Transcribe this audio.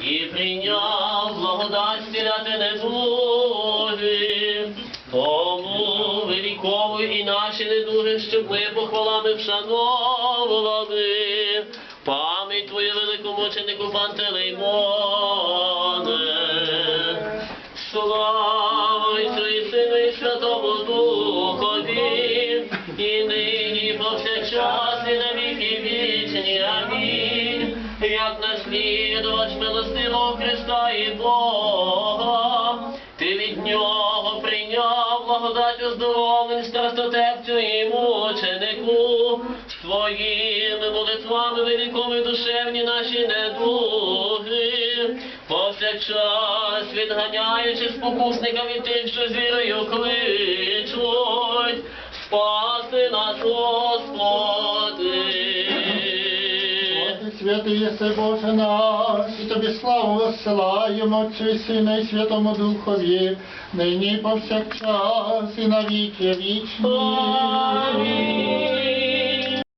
і прийняв благодать зціляти недуги. Тому виліковуй і наші недуги, щоб ми похвалами вшановували. Пам'ять твою великомученику Пантелеймоне. Слава Отцю і Сину і Святому Духові, і нині, повсякчас, і на віки вічні. Як наслідувач милостивого Христа і Бога, ти від нього прийняв благодать оздоровлень страстотепцю і мученику, своїми молитвами вилікови душевні наші недуги, повсякчас відганяючи спокусника від тих, що з вірою кличуть, спаси нас, Господи. Ти святий єси Боже наш, і тобі славу розсилаємо і Сина і Святому Духові, нині повсякчас і навіки вічні.